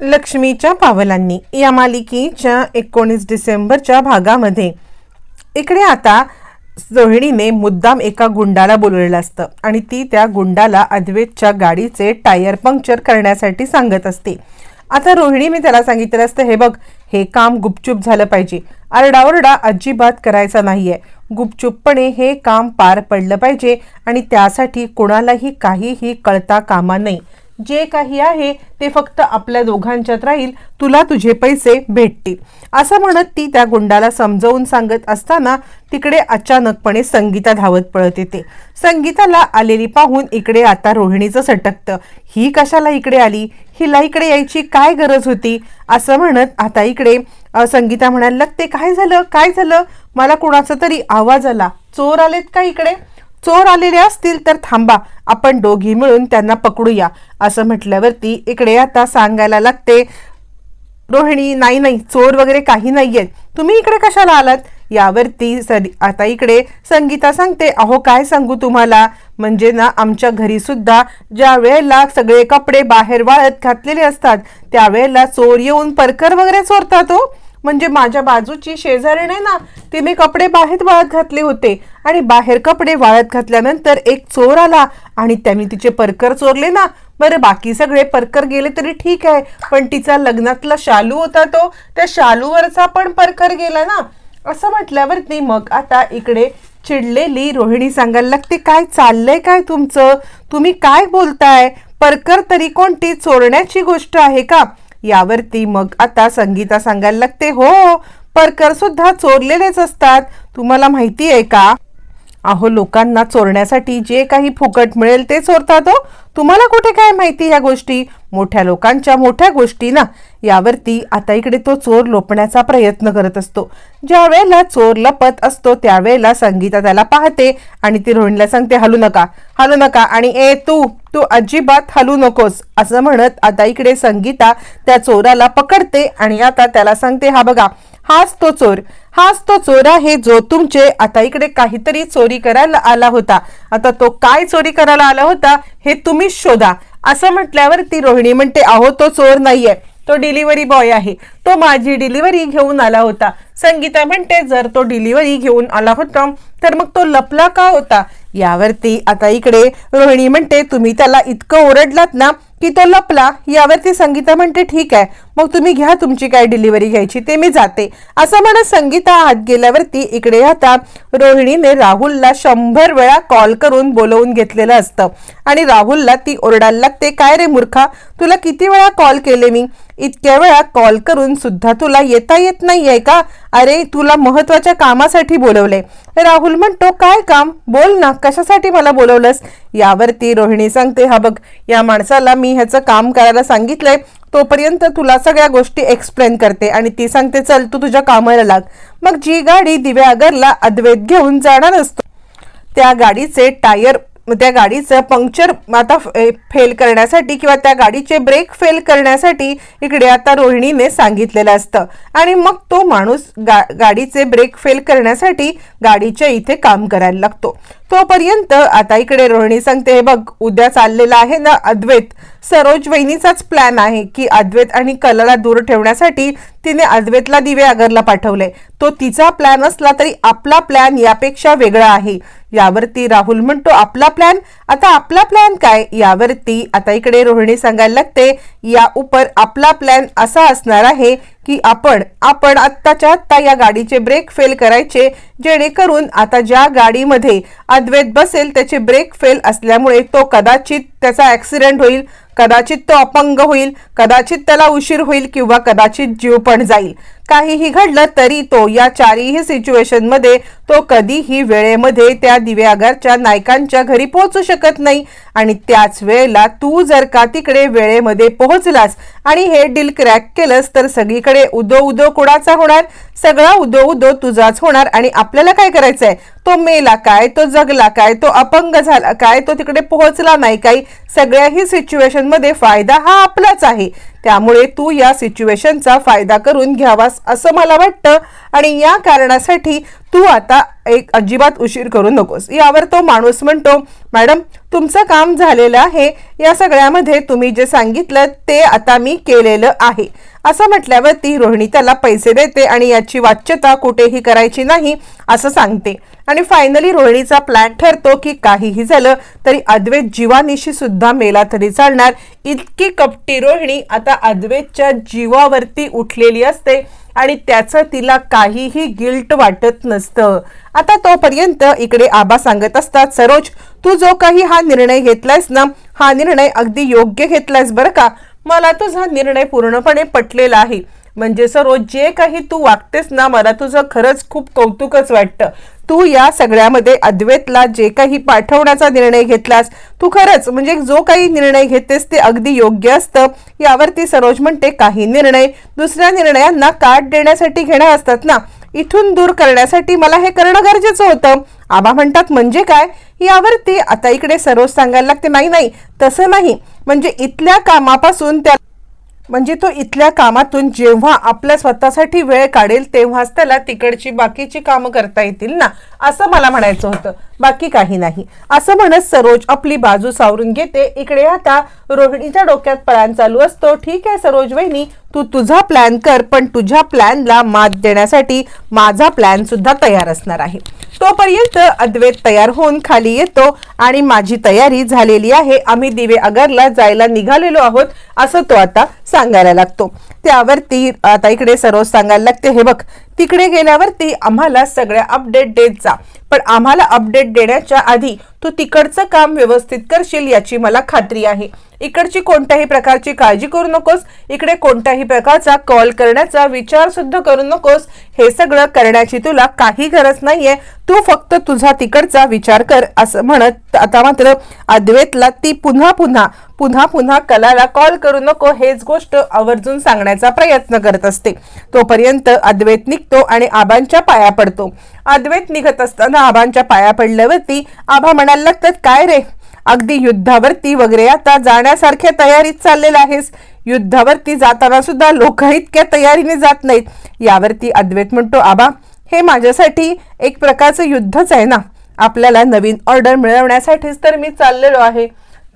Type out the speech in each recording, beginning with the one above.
लक्ष्मीच्या पावलांनी या मालिकेच्या एकोणीस डिसेंबरच्या भागामध्ये. इकडे आता रोहिणीने मुद्दाम एका गुंडाला बोलवलेलं असतं आणि ती त्या गुंडाला अद्वैतच्या गाडीचे टायर पंक्चर करण्यासाठी सांगत असते. आता रोहिणीने त्याला सांगितलं असतं हे बघ हे काम गुपचूप झालं पाहिजे. आरडाओरडा अजिबात करायचा नाही आहे गुपचूपपणे हे काम पार पडलं पाहिजे आणि त्यासाठी कोणालाही काहीही कळता कामा नाही जे काही आहे ते फक्त आपल्या दोघांच्यात राहील. तुला तुझे पैसे भेटतील. असं म्हणत ती त्या गुंडाला समजावून सांगत असताना तिकडे अचानकपणे संगीता धावत पळत येते. संगीताला आलेली पाहून इकडे आता रोहिणीचं सटकतं. ही कशाला इकडे आली? हिला इकडे यायची काय गरज होती? असं म्हणत आता इकडे संगीता म्हणायला लागते काय झालं? काय झालं? मला कुणाचा तरी आवाज आला. चोर आलेत का इकडे? चोर आलेले असतील तर थांबा आपण दोघी मिळून त्यांना पकडूया असं म्हटल्यावरती इकडे आता सांगायला लागते रोहिणी नाही नाही चोर वगैरे काही नाही आहेत तुम्ही इकडे कशाला आलात? यावरती सरी आता इकडे संगीता सांगते अहो काय सांगू तुम्हाला? म्हणजे ना आमच्या घरी सुद्धा ज्या वेळेला सगळे कपडे बाहेर वाळत घातलेले असतात त्यावेळेला चोर येऊन परकर वगैरे चोरतात हो. म्हणजे माझ्या बाजूची शेजारीने ना तिने कपडे बाहेर वाळत घातले होते. आणि बाहेर कपडे वाळत घातल्यानंतर एक चोर आला आणि त्यांनी तिचे परकर चोरले ना. बरं बाकी सगळे परकर गेले तरी ठीक आहे पण तिचा लग्नातला शालू होता तो. त्या शालूवरचा पण परकर गेला ना. असं म्हटल्यावरती मग आता इकडे चिडलेली रोहिणी सांगायला लागते काय चाललंय काय तुमचं? तुम्ही काय बोलताय? परकर तरी कोणती चोरण्याची गोष्ट आहे का? यावरती मग आता संगीता सांगायला लागते हो परकर सुद्धा चोरलेलेच असतात. तुम्हाला माहिती आहे का? अहो लोकांना चोरण्यासाठी जे काही फुकट मिळेल ते चोरतात हो. तुम्हाला कुठे काय माहिती ह्या गोष्टी? मोठ्या लोकांच्या मोठ्या गोष्टी ना. यावरती आता इकडे तो चोर लोपण्याचा प्रयत्न करत असतो. ज्या वेळेला चोर लपत असतो त्यावेळेला संगीता त्याला पाहते आणि ती रोहिणीला सांगते हलू नका हलू नका. आणि ए तू तू अजिबात हलू नकोस. असं म्हणत आता इकडे संगीता त्या चोराला पकडते आणि आता त्याला सांगते हा बघा हाच तो चोर हाच तो चोर आहे जो तुमचे आता इकडे काहीतरी चोरी करायला आला होता. आता तो काय चोरी करायला आला होता? हे तुम्हीच शोधा. असं म्हटल्यावर ती रोहिणी म्हणते अहो तो चोर नाहीये. तो डिलिव्हरी बॉय आहे. तो माझी डिलिव्हरी घेऊन आला होता. संगीता म्हणते जर तो डिलिव्हरी घेऊन आला होता तर मग तो लपला का होता? यावरती आता इकडे रोहिणी म्हणते तुम्ही त्याला इतकं ओरडलात ना की तो लपला. यावरती संगीता म्हणते ठीक आहे. मग तुम्ही घ्या तुमची काय डिलिव्हरी घ्यायची ते मी जाते. असं म्हणत संगीता आत गेल्यावरती इकडे आता रोहिणीने राहुलला शंभर वेळा कॉल करून बोलवून घेतलेलं असतं. आणि राहुलला ती ओरडायला लागते काय रे मूर्खा तुला किती वेळा कॉल केले मी? इतक्या वेळा कॉल करून सुद्धा तुला येता येत नाहीये का? अरे तुला महत्त्वाच्या कामासाठी बोलवले. राहुल म्हणतो काय काम? बोल ना कशासाठी मला बोलवलंस? यावरती रोहिणी सांगते हा बघ या माणसाला मी ह्याचं काम करायला सांगितलंय तोपर्यंत तुला सगळ्या गोष्टी एक्सप्लेन करते आणि ती सांगते चल तू तुझ्या कामाला लाग. मग जी गाडी दिव्यागरला अद्वैत घेऊन जाणार असतो. त्या गाडीचे टायर त्या गाडीचं पंक्चर आता फेल करण्यासाठी किंवा त्या गाडीचे ब्रेक फेल करण्यासाठी इकडे आता रोहिणीने सांगितलेलं असतं. आणि मग तो माणूस गा गाडीचे ब्रेक फेल करण्यासाठी गाडीच्या इथे काम करायला लागतो. तोपर्यंत आता इकडे रोहिणी सांगते हे बघ उद्या चाललेला आहे ना अद्वैत. सरोज वहिनीचाच प्लॅन आहे की अद्वैत आणि कलाला दूर ठेवण्यासाठी तिने अद्वैतला दिवे आगरला पाठवले. तो तिचा प्लॅन असला तरी आपला प्लॅन यापेक्षा वेगळा आहे. यावरती राहुल म्हणतो आपला प्लॅन आता आपला प्लॅन काय? यावरती आता इकडे रोहिणी सांगायला लागते या उपर आपला प्लॅन असा असणार आहे की आपण आपण आत्ताच्या आत्ता या गाडीचे ब्रेक फेल करायचे जेणेकरून आता ज्या गाडीमध्ये अद्वैत बसेल त्याचे ब्रेक फेल असल्यामुळे तो कदाचित त्याचा ऍक्सिडेंट होईल. कदाचित तो अपंग होईल कदाचित त्याला उशीर होईल किंवा कदाचित जीव पण जाईल. काहीही घडलं तरी तो या चारही सिच्युएशनमध्ये तो कधीही वेळेमध्ये त्या दिव्यागारच्या नायकांच्या घरी पोहोचू शकत नाही. आणि त्याच वेळेला तू जर का तिकडे वेळेमध्ये पोहोचलास आणि हे डील क्रॅक केलंस तर सगळीकडे उदो उदो कोणाचा होणार? सगळा उदो उदो तुझाच होणार आणि आपल्याला काय करायचंय? तो मेला काय तो जगला काय तो अपंग झाला काय तो तिकडे पोहोचला नाही काही सगळ्याही सिच्युएशनमध्ये फायदा हा आपलाच आहे. त्यामुळे तू या सिच्युएशनचा फायदा करून घ्यावास असं मला वाटतं. आणि या कारणासाठी तू आता एक अजिबात उशीर करू नकोस. यावर तो माणूस म्हणतो मॅडम तुमचं काम झालेलं आहे. या सगळ्यामध्ये तुम्ही जे सांगितलं ते आता मी केलेलं आहे. असं म्हटल्यावर ती रोहिणी त्याला पैसे देते आणि याची वाच्यता कुठेही करायची नाही असं सांगते. आणि फायनली रोहिणीचा प्लॅन ठरतो की काहीही झालं तरी अद्वैत जीवानिशी सुद्धा मेला तरी चालणार. इतकी कपटी रोहिणी आता अद्वैतच्या जीवावरती उठलेली असते. आणि त्याचं तिला काहीही गिल्ट वाटत नसतं. आता तोपर्यंत इकडे आबा सांगत असतात सरोज तू जो काही हा निर्णय घेतलायस ना हा निर्णय अगदी योग्य घेतलायस बरं का? मला तुझा निर्णय पूर्णपणे पटलेला आहे. म्हणजे सरोज जे काही तू वागतेस ना मला तुझं खरंच खूप कौतुकच वाटतं. तू या सगळ्यामध्ये अद्वैतला जे काही पाठवण्याचा निर्णय घेतलास तू खरंच म्हणजे जो काही निर्णय घेतेस ते अगदी योग्य असतं. यावरती सरोज म्हणते काही निर्णय दुसऱ्या निर्णयांना काट देण्यासाठी घेणार असतात ना? इथून दूर करण्यासाठी मला हे करणं गरजेचं होतं. आबा म्हणतात म्हणजे काय? यावरती आता इकडे सरोज सांगायला लागते नाही नाही तसं नाही. म्हणजे इथल्या कामापासून त्या म्हणजे तो इथल्या कामातून जेव्हा आपल्या स्वतःसाठी वेळ काढेल तेव्हाच त्याला तिकडची बाकीची कामं करता येतील ना? असं मला म्हणायचं होतं. बाकी काही नाही. असं म्हणत सरोज आपली बाजू सावरून घेते. इकडे आता रोहिणीच्या डोक्यात प्लॅन चालू असतो. ठीक आहे सरोज वहिनी तू तुझा प्लॅन कर पण तुझ्या प्लॅनला मात देण्यासाठी माझा प्लॅन सुद्धा तयार असणार आहे. तोपर्यंत अद्वैत तयार होऊन खाली येतो आणि माझी तयारी झालेली आहे. आम्ही दिवे अगरला जायला निघालेलो आहोत असं तो आता सांगायला लागतो. त्यावरती आता इकडे सरोज सांगायला लागते. हे बघ तिकडे गेल्यावरती आम्हाला सगळ्या अपडेट देत जा. पण आम्हाला अपडेट देण्याच्या आधी तू तिकडचं काम व्यवस्थित करशील याची मला खात्री आहे. इकडची कोणत्याही प्रकारची काळजी करू नकोस. इकडे कोणत्याही प्रकारचा कॉल करण्याचा विचार सुद्धा करू नकोस. हे सगळं करण्याची तुला काही गरज नाहीये. तू फक्त तुझा तिकडचा विचार कर असं म्हणत आता मात्र अद्वैतला ती पुन्हा पुन्हा पुन्हा पुन्हा कलाला कॉल करू नको हेच गोष्ट आवर्जून सांगण्याचा प्रयत्न करत असते. तोपर्यंत अद्वैत निघतो आणि आबांच्या पाया पडतो. अद्वैत निघत असताना आबांच्या पाया पडल्यावरती आभा म्हणायला लागतात काय रे? अगदी युद्धावरती वगैरे. आता जाण्यासारख्या तयारीत चाललेला आहेस. युद्धावरती जाताना सुद्धा लोक इतक्या तयारीने जात नाहीत. यावरती अद्वैत म्हणतो आबा हे माझ्यासाठी एक प्रकारचं युद्धच आहे ना. आपल्याला नवीन ऑर्डर मिळवण्यासाठीच तर मी चाललेलो आहे.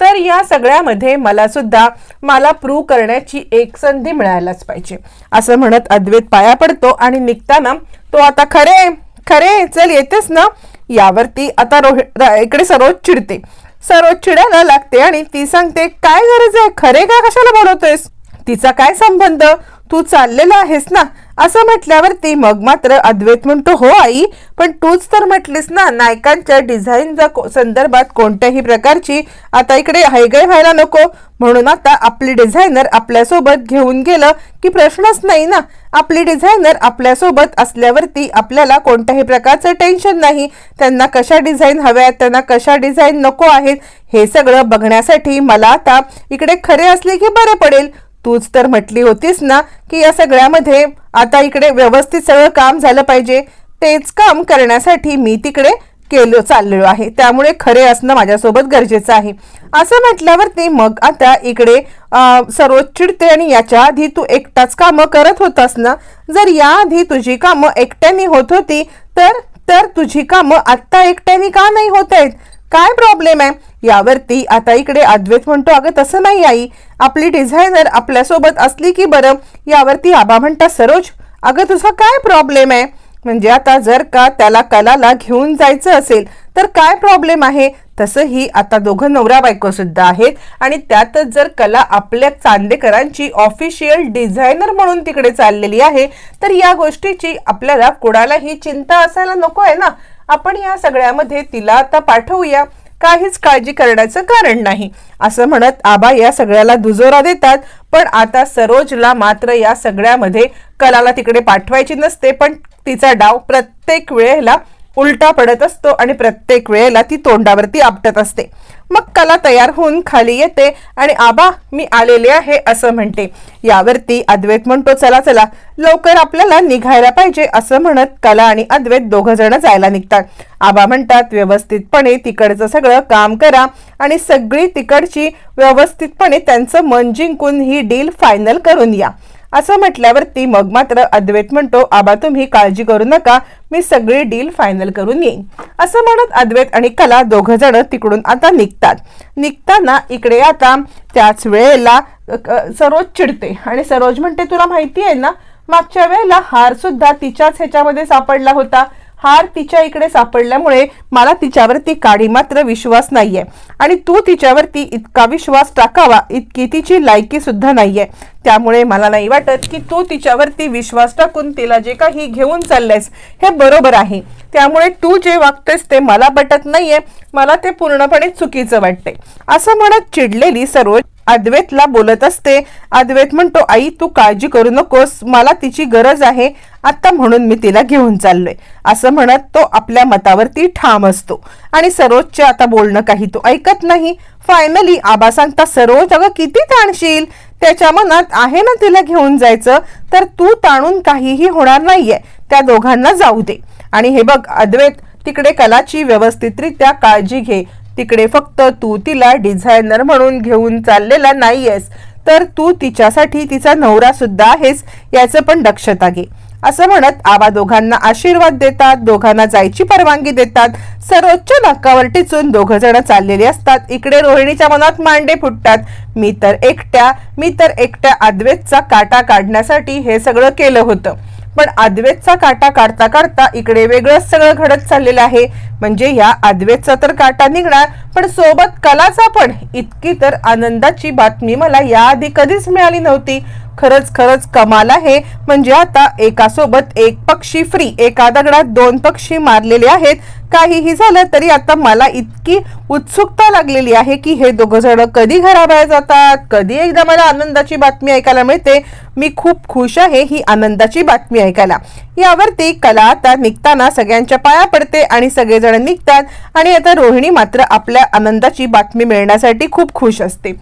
तर या सगळ्यामध्ये मला सुद्धा मला प्रूव्ह करण्याची एक संधी मिळायलाच पाहिजे. असं म्हणत अद्वैत पाया पडतो आणि निघताना तो आता खरे खरे चल येतेस ना. यावरती आता रोहि इकडे सरोज चिडते. सरोज चिडायला लागते आणि ती सांगते काय गरज आहे? खरे का? कशाला बोलवतोयस? तिचा काय संबंध? तू चाललेला आहेस ना? असं म्हटल्यावरती मग मात्र अद्वैत म्हणतो हो आई पण तूच तर म्हटलीस ना नायकांच्या डिझाईनच्या को- संदर्भात कोणत्याही प्रकारची आता इकडे हैगय व्हायला नको. म्हणून आता आपली डिझायनर आपल्यासोबत घेऊन गेलं की प्रश्नच नाही ना. आपली डिझायनर आपल्यासोबत असल्यावरती आपल्याला कोणत्याही प्रकारचं टेन्शन नाही. त्यांना कशा डिझाईन हव्या आहेत त्यांना कशा डिझाईन नको आहेत हे सगळं बघण्यासाठी मला आता इकडे खरे असले की बरं पडेल. तूच तर म्हटली होतीस ना की या सगळ्यामध्ये आता इकडे व्यवस्थित सगळं काम झालं पाहिजे. तेच काम करण्यासाठी मी तिकडे केलो चाललो आहे. त्यामुळे खरे असणं माझ्यासोबत गरजेचं आहे. असं म्हटल्यावरती मग आता इकडे सर्वोच्चिडते सरोज चिडते आणि याच्या आधी तू एकटाच कामं करत होतास ना? जर याआधी तुझी कामं एकट्याने होत होती तर तर तुझी कामं आत्ता एकट्याने का नाही होत आहेत? काय प्रॉब्लेम आहे? यावरती आता इकडे अद्वैत म्हणतो अगं तसं नाही आई. आपली डिझायनर आपल्यासोबत असली की बरं. यावरती आबा म्हणता सरोज अगं तुझा काय प्रॉब्लेम आहे? म्हणजे आता जर का त्याला कलाला घेऊन जायचं असेल तर काय प्रॉब्लेम आहे? तसंही आता दोघं नवरा बायको सुद्धा आहेत. आणि त्यातच जर कला आपल्या चांदेकरांची ऑफिशियल डिझायनर म्हणून तिकडे चाललेली आहे तर या गोष्टीची आपल्याला कोणालाही चिंता असायला नको आहे ना? आपण या सगळ्यामध्ये तिला आता पाठवूया. काहीच काळजी करण्याचं कारण नाही. असं म्हणत आबा या सगळ्याला दुजोरा देतात पण आता सरोजला मात्र या सगळ्यामध्ये कलाला तिकडे पाठवायची नसते पण तिचा डाव प्रत्येक वेळेला उलटा पडत असतो आणि प्रत्येक वेळेला ती तोंडावरती आपटत असते. मग कला तयार होऊन खाली येते आणि आबा मी आलेले आहे असं म्हणते. यावरती अद्वैत म्हणतो चला चला लवकर आपल्याला निघायला पाहिजे असं म्हणत कला आणि अद्वैत दोघ जण जायला निघतात. आबा म्हणतात व्यवस्थितपणे तिकडचं सगळं काम करा आणि सगळी तिकडची व्यवस्थितपणे त्यांचं मन जिंकून ही डील फायनल करून या. असं म्हटल्यावरती मग मात्र अद्वैत म्हणतो आबा तुम्ही काळजी करू नका मी सगळी डील फायनल करून येईन. असं म्हणत अद्वैत आणि कला दोघं जण तिकडून आता निघतात. निघताना इकडे आता त्याच वेळेला क- सरोज चिडते. आणि सरोज म्हणते तुला माहिती आहे ना मागच्या वेळेला हार सुद्धा तिच्याच ह्याच्यामध्ये सापडला होता. हार तिच्या इकडे सापडल्यामुळे मला तिच्यावरती काडी मात्र विश्वास नाहीये. आणि तू तिच्यावरती इतका विश्वास टाकावा इतकी तिची लायकी सुद्धा नाहीये. त्यामुळे मला नाही वाटत की तू तिच्यावरती विश्वास टाकून तिला जे काही घेऊन चाललेस हे बरोबर आहे. त्यामुळे तू जे वागतेस ते मला पटत नाहीये. मला ते पूर्णपणे चुकीचं वाटते असं म्हणत चिडलेली सरोज अद्वैतला बोलत असते. अद्वैत म्हणतो आई तू काळजी करू नकोस. मला तिची गरज आहे. आता म्हणून मी तिला घेऊन चाललोय. असं म्हणत तो आपल्या मतावरती ठाम असतो. आणि सरोजचे आता बोलणं काही तो ऐकत नाही. फायनली आबा सांगता सरोज अगं किती ताणशील? त्याच्या मनात आहे ना तिला घेऊन जायचं? तर तू ताणून काहीही होणार नाहीये. त्या दोघांना जाऊ दे. आणि हे बघ अद्वैत तिकडे कलाची व्यवस्थितरित्या काळजी घे. तिकडे फक्त तू तिला डिझायनर म्हणून घेऊन चाललेला नाहीयेस तर तू तिच्यासाठी तिचा नवरा सुद्धा आहेस याचं पण दक्षता घे. असं म्हणत आबा दोघांना आशीर्वाद देतात दोघांना जायची परवानगी देतात. सर्वोच्च नाकावर टिचून दोघ जण चाललेली असतात. इकडे रोहिणीच्या मनात मांडे फुटतात. मी तर एकट्या मी तर एकट्या अद्वैतचा काटा काढण्यासाठी हे सगळं केलं होतं. पण अद्वैतचा काटा काढता काढता इकडे वेगळंच सगळं घडत चाललेलं आहे. म्हणजे या अद्वैतचा तर काटा निघणार पण सोबत कलाचा पण. इतकी तर आनंदाची बातमी मला याआधी कधीच मिळाली नव्हती. खरंच खरंच कमाल आहे. म्हणजे आता एकासोबत एक पक्षी फ्री एका दगडात दोन पक्षी मारलेले आहेत. काहीही झालं तरी आता मला इतकी उत्सुकता लागलेली आहे की हे दोघं जण कधी घराबाहेर जातात कधी एकदा मला आनंदाची बातमी ऐकायला मिळते. मी खूप खुश आहे ही आनंदाची बातमी ऐकायला. यावरती कला आता निघताना सगळ्यांच्या पाया पडते आणि सगळेजण निघतात. आणि आता रोहिणी मात्र आपल्या आनंदाची बातमी मिळण्यासाठी खूप खुश असते.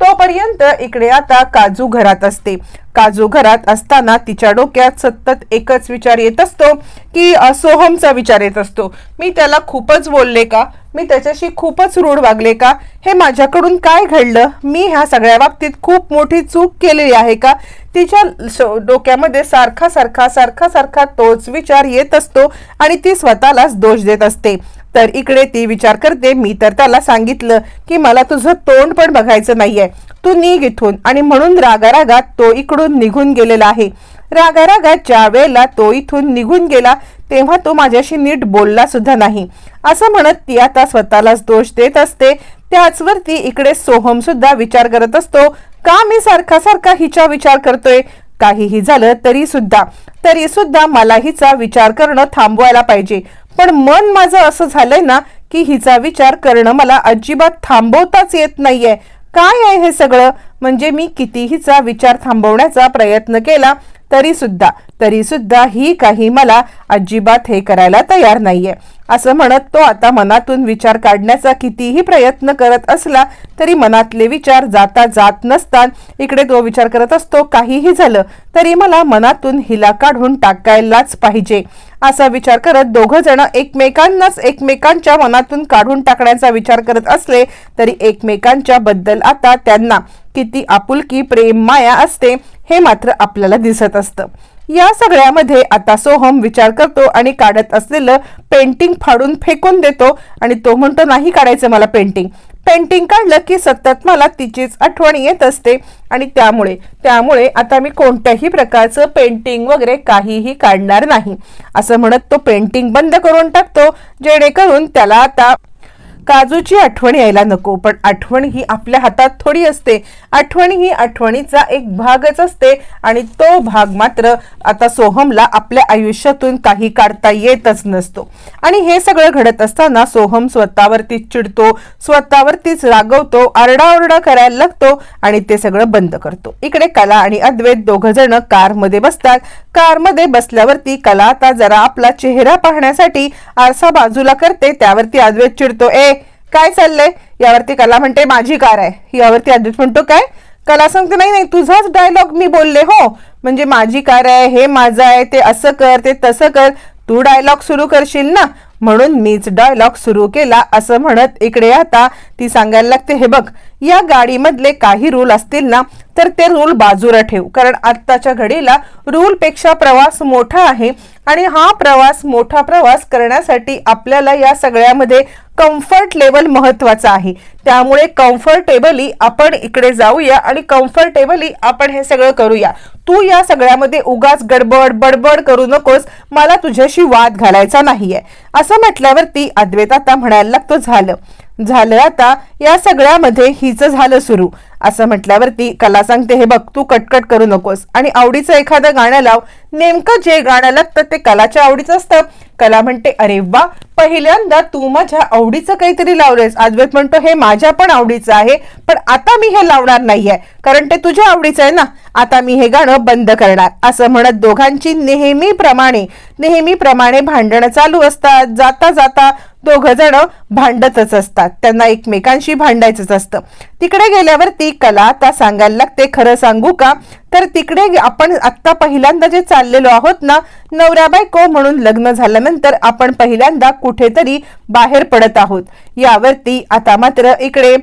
तोपर्यंत इकडे आता काजू घरात असते. काजू घरात असताना तिच्या डोक्यात सतत एकच विचार येत असतो की सोहमचा विचार येत असतो. मी त्याला खूपच बोलले का? मी त्याच्याशी खूपच रूढ वागले का? हे माझ्याकडून काय घडलं? मी ह्या सगळ्या बाबतीत खूप मोठी चूक केलेली आहे का? तिच्या स- डोक्यामध्ये सारखा सारखा सारखा सारखा तोच विचार येत असतो आणि ती स्वतःलाच दोष देत असते. तर इकडे ती विचार करते. मी तर त्याला सांगितलं की मला तुझं तोंड पण बघायचं नाहीये. तू निघ इथून आणि म्हणून रागारागात तो इकडून निघून गेलेला आहे. रागारागात ज्या वेळेला तो इथून निघून गेला तेव्हा तो माझ्याशी नीट बोलला सुद्धा नाही. असं म्हणत ती आता स्वतःलाच दोष देत असते. त्याचवरती इकडे सोहम सुद्धा विचार करत असतो का मी सारखा सारखा हिचा विचार करतोय? काहीही झालं तरी सुद्धा. तरी सुद्धा मला हिचा विचार करणं थांबवायला पाहिजे. पण मन माझं असं झालंय ना की हिचा विचार करणं मला अजिबात थांबवताच येत नाहीये. काय आहे हे सगळं? म्हणजे मी कितीहीचा विचार थांबवण्याचा प्रयत्न केला तरी सुद्धा तरीसुद्धा ही काही मला अजिबात हे करायला तयार नाहीये. असं म्हणत तो आता मनातून विचार काढण्याचा कितीही प्रयत्न करत असला तरी मनातले विचार जाता जात नसतात. इकडे तो विचार करत असतो काहीही झालं तरी मला मनातून हिला काढून टाकायलाच पाहिजे. असा विचार करत दोघं जण एकमेकांनाच एकमेकांच्या मनातून काढून टाकण्याचा विचार करत असले तरी एकमेकांच्या बद्दल आता त्यांना किती आपुलकी प्रेम माया असते हे मात्र आपल्याला दिसत असतं. या सगळ्यामध्ये आता सोहम विचार करतो आणि काढत असलेलं पेंटिंग फाडून फेकून देतो. आणि तो म्हणतो नाही काढायचं मला पेंटिंग पेंटिंग काढलं की सतत मला तिचीच आठवण येत असते. आणि त्यामुळे त्यामुळे आता मी कोणत्याही प्रकारचं पेंटिंग वगैरे काहीही काढणार नाही. असं म्हणत तो पेंटिंग बंद करून टाकतो. जेणेकरून त्याला आता काजूची आठवण यायला नको पण आठवण ही आपल्या हातात थोडी असते. आठवण ही आठवणीचा एक भागच असते आणि तो भाग मात्र आता सोहमला आपल्या आयुष्यातून काही काढता येतच नसतो. आणि हे सगळं घडत असताना सोहम स्वतःवरतीच चिडतो स्वतःवरतीच रागवतो आरडाओरडा करायला लागतो आणि ते सगळं बंद करतो. इकडे कला आणि अद्वैत दोघ जण कारमध्ये बसतात. कारमध्ये बसल्यावरती कला आता जरा आपला चेहरा पाहण्यासाठी आरसा बाजूला करते त्यावरती अद्वैत चिडतो ए काय चाललंय? यावरती कला म्हणते माझी कार आहे. यावरती अद्वैत म्हणतो काय? कला सांगते नाही नाही तुझाच डायलॉग मी बोलले हो. म्हणजे माझी कार आहे हे माझं आहे ते असं कर ते तसं कर तू डायलॉग सुरू करशील ना. म्हणून मीच डायलॉग सुरू केला असं म्हणत इकडे आता ती सांगायला लागते हे बघ या गाडीमधले काही रूल असतील ना तर ते रूल बाजूला ठेव. कारण आत्ताच्या घडीला रूलपेक्षा प्रवास मोठा आहे आणि हा प्रवास मोठा प्रवास करण्यासाठी आपल्याला या सगळ्यामध्ये कम्फर्ट लेवल महत्त्वाचा आहे. त्यामुळे कम्फर्टेबली आपण इकडे जाऊया आणि कम्फर्टेबली आपण हे सगळं करूया. तू या सगळ्यामध्ये उगाच गडबड बडबड करू नकोस. मला तुझ्याशी वाद घालायचा नाहीये. असं म्हटल्यावरती अद्वैत आता म्हणायला लागतो झालं. झालं आता या सगळ्यामध्ये हिचं झालं सुरू. असं म्हटल्यावरती कला सांगते हे बघ तू कटकट करू नकोस. आणि आवडीचं एखादं गाणं लाव नेमकं जे गाणं लागतं ते कलाच्या आवडीचं असतं. कला म्हणते अरे वा पहिल्यांदा तू माझ्या आवडीचं काहीतरी लावलंयस. अद्वैत म्हणतो हे माझ्या पण आवडीचं आहे पण आता मी हे लावणार नाहीये कारण ते तुझ्या आवडीचं आहे ना. आता मी हे गाणं बंद करणार. असं म्हणत दोघांची नेहमीप्रमाणे नेहमीप्रमाणे भांडणं चालू असतात. जाता जाता दोघ जण भांडतच असतात. त्यांना एकमेकांशी भांडायचंच असतं. तिकडे गेल्यावरती कला आता सांगायला लागते खरं सांगू का? तर तिकडे आपण आत्ता पहिल्यांदा जे चाललेलो आहोत ना नवरा बायको म्हणून लग्न झाल्यानंतर आपण पहिल्यांदा कुठेतरी बाहेर पडत आहोत. यावरती आता मात्र इकडे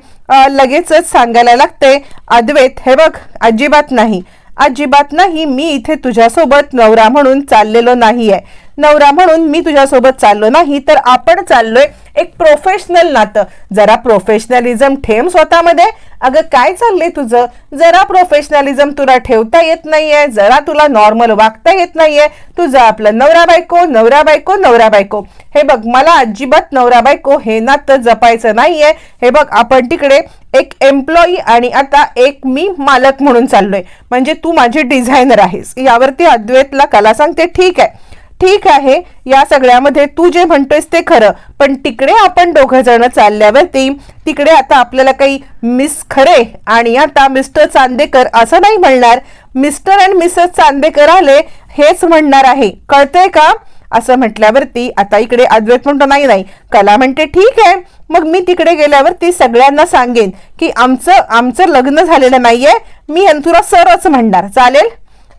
लगेचच सांगायला लागते अद्वैत हे बघ अजिबात नाही. अजिबात नाही मी इथे तुझ्यासोबत नवरा म्हणून चाललेलो नाहीये. नवरा म्हणून मी तुझ्यासोबत चाललो नाही तर आपण चाललोय एक प्रोफेशनल नातं. जरा प्रोफेशनलिझम ठेम स्वतःमध्ये. अगं काय चाललंय तुझं? जरा प्रोफेशनलिझम तुला ठेवता येत नाहीये जरा तुला नॉर्मल वागता येत नाहीये. तुझं आपलं नवरा बायको नवरा बायको नवरा बायको. हे बघ मला अजिबात नवरा बायको हे नातं जपायचं नाहीये. हे बघ आपण तिकडे एक एम्प्लॉई आणि आता एक मी मालक म्हणून चाललोय. म्हणजे तू माझी डिझायनर आहेस. यावरती अद्वैतला कला सांगते ठीक आहे. ठीक आहे या सगळ्यामध्ये तू जे म्हणतोयस ते खरं. पण तिकडे आपण दोघं जण चालल्यावरती तिकडे आता आपल्याला काही मिस खरे आणि आता मिस्टर चांदेकर असं नाही म्हणणार. मिस्टर अँड मिसेस चांदेकर आले हेच म्हणणार आहे. कळतंय का? असं म्हटल्यावरती आता इकडे अद्वैत म्हणतो नाही नाही. कला म्हणते ठीक आहे. मग मी तिकडे गेल्यावरती सगळ्यांना सांगेन की आमचं आमचं लग्न झालेलं नाहीये. मी अंथुरा सरच म्हणणार. चालेल?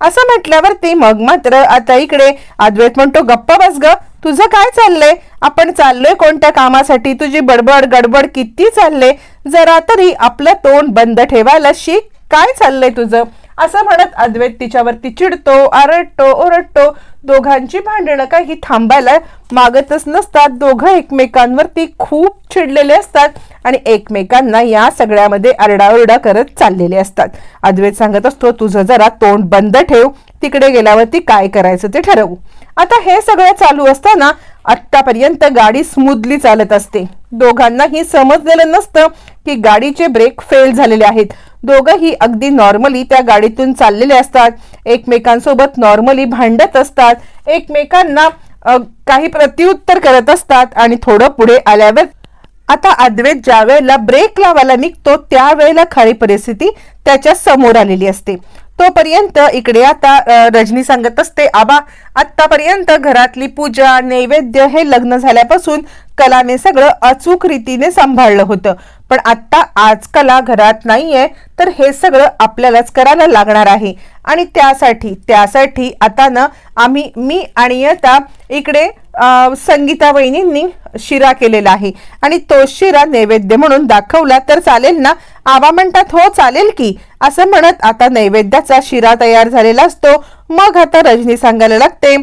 असं म्हटल्यावरती मग मात्र आता इकडे. अद्वैत म्हणतो गप्पा बस ग. तुझं काय चाललंय? आपण चाललोय कोणत्या कामासाठी? तुझी बडबड गडबड किती चालले? जरा तरी आपलं तोंड बंद ठेवायला शिक. काय चाललंय तुझं? असं म्हणत अद्वैत तिच्यावरती चिडतो आरडतो ओरडतो. दोघांची भांडणं काही थांबायला मागतच नसतात. दोघं एकमेकांवरती खूप चिडलेले असतात आणि एकमेकांना या सगळ्यामध्ये आरडाओरडा करत चाललेले असतात. अद्वैत सांगत असतो तुझं जरा तोंड बंद ठेव. तिकडे गेल्यावरती काय करायचं ते ठरवू. आता हे सगळं चालू असताना आत्तापर्यंत गाडी स्मूथली चालत असते. दोघांनाही समजलेलं नसतं की गाडीचे ब्रेक फेल झालेले आहेत. दोघंही अगदी नॉर्मली त्या गाडीतून चाललेले असतात. एकमेकांसोबत नॉर्मली भांडत असतात. एकमेकांना काही प्रत्युत्तर करत असतात आणि थोडं पुढे आल्यावर आता अद्वैत ज्या वेळेला ब्रेक लावायला निघतो त्यावेळेला खरी परिस्थिती त्याच्यासमोर आलेली असते. तोपर्यंत इकडे आता रजनी सांगत असते आबा आतापर्यंत घरातली पूजा नैवेद्य हे लग्न झाल्यापासून कलाने सगळं अचूक रीतीने सांभाळलं होतं. पण आत्ता आज कला घरात नाहीये तर हे सगळं आपल्यालाच करायला लागणार आहे. आणि त्यासाठी त्यासाठी आता ना आम्ही मी आणि आता इकडे संगीता वहिनींनी शिरा केलेला आहे. आणि तो शिरा नैवेद्य म्हणून दाखवला तर चालेल ना? आवा म्हणतात हो चालेल की. असं म्हणत आता नैवेद्याचा शिरा तयार झालेला असतो. मग आता रजनी सांगायला लागते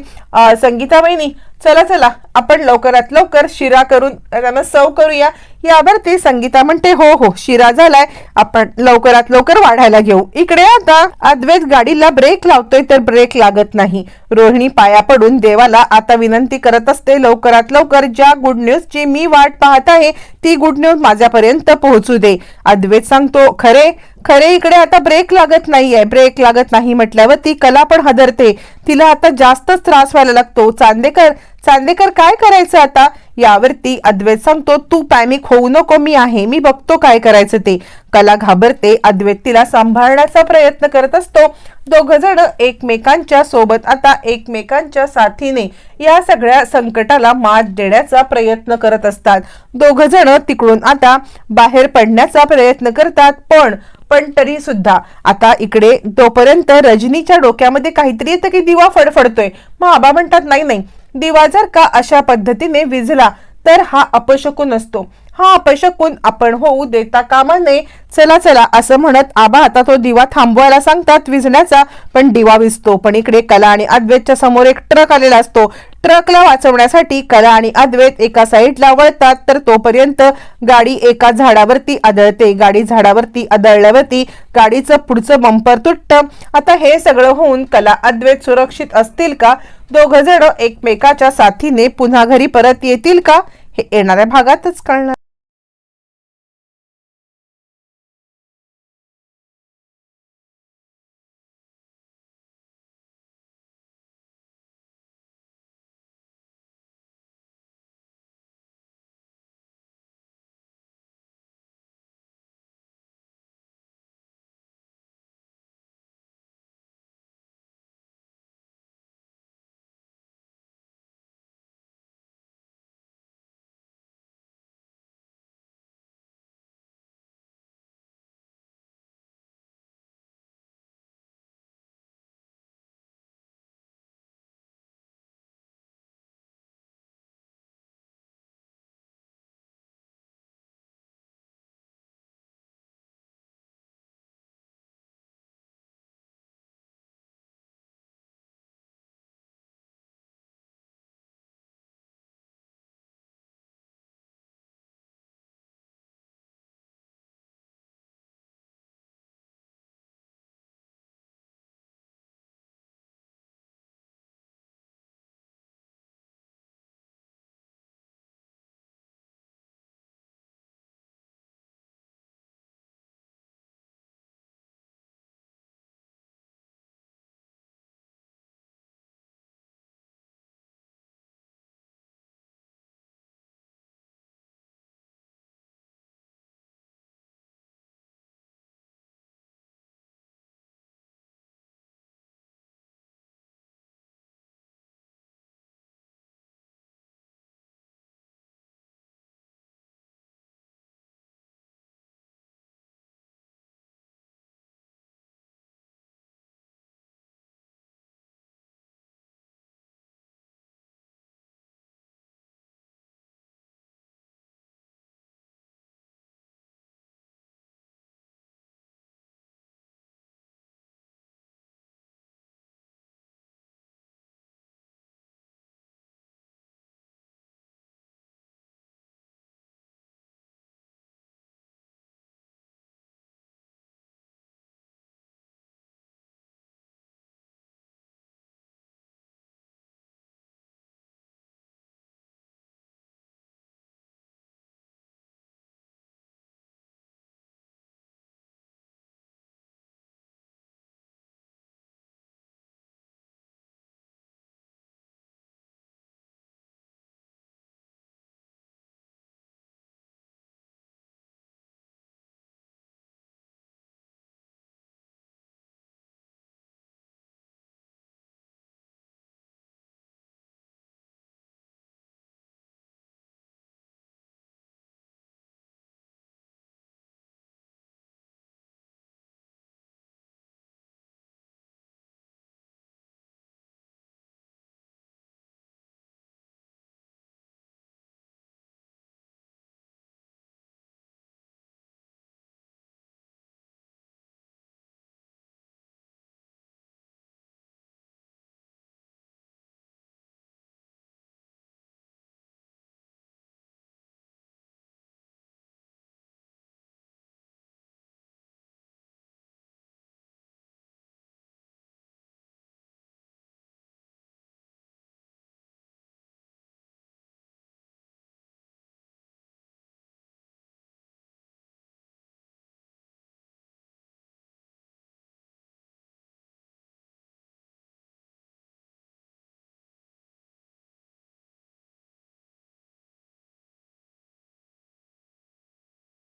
संगीता वहिनी चला चला. आपण लवकरात लवकर शिरा करून त्यांना सव करूया. यावरती संगीता म्हणते हो हो शिरा झालाय. आपण लवकरात लवकर वाढायला घेऊ. इकडे आता अद्वैत गाडीला ब्रेक लावतोय तर ब्रेक लागत नाही. रोहिणी पाया पडून देवाला आता विनंती करत असते लवकरात लवकर ज्या गुड न्यूजची मी वाट पाहत आहे ती गुड न्यूज माझ्यापर्यंत पोहोचू दे. अद्वैत सांगतो खरे खरे इकडे आता ब्रेक लागत नाहीये. ब्रेक लागत नाही म्हटल्यावर ती कला पण हदरते. तिला आता जास्तच त्रास व्हायला लागतो. चांदेकर चांदेकर काय करायचं आता? यावरती अद्वैत सांगतो तू पॅनिक होऊ नको मी आहे. मी बघतो काय करायचं ते. कला घाबरते. अद्वैत तिला सांभाळण्याचा प्रयत्न करत असतो. दोघ जण एकमेकांच्या सोबत आता एकमेकांच्या साथीने या सगळ्या संकटाला मात देण्याचा प्रयत्न करत असतात. दोघ जण तिकडून आता बाहेर पडण्याचा प्रयत्न करतात पण पण तरी सुद्धा आता इकडे तोपर्यंत रजनीच्या डोक्यामध्ये काहीतरी येतं की दिवा फडफडतोय. मग आबा म्हणतात नाही नाही. दिवा जर का अशा पद्धतीने विझला तर हा अपशकून असतो हा अपशकून आपण होऊ देता कामा नये. चला चला असं म्हणत आबा आता तो दिवा थांबवायला सांगतात विझण्याचा पण दिवा विजतो. पण इकडे कला आणि अद्वैतच्या समोर एक ट्रक आलेला असतो. ट्रकला वाचवण्यासाठी कला आणि अद्वैत एका साईडला वळतात तर तोपर्यंत गाडी एका झाडावरती आदळते. गाडी झाडावरती आदळल्यावरती गाडीचं पुढचं बंपर तुटतं. आता हे सगळं होऊन कला अद्वैत सुरक्षित असतील का? दोघ जण एकमेकाच्या साथीने पुन्हा घरी परत येतील का? हे येणाऱ्या भागातच कळणार.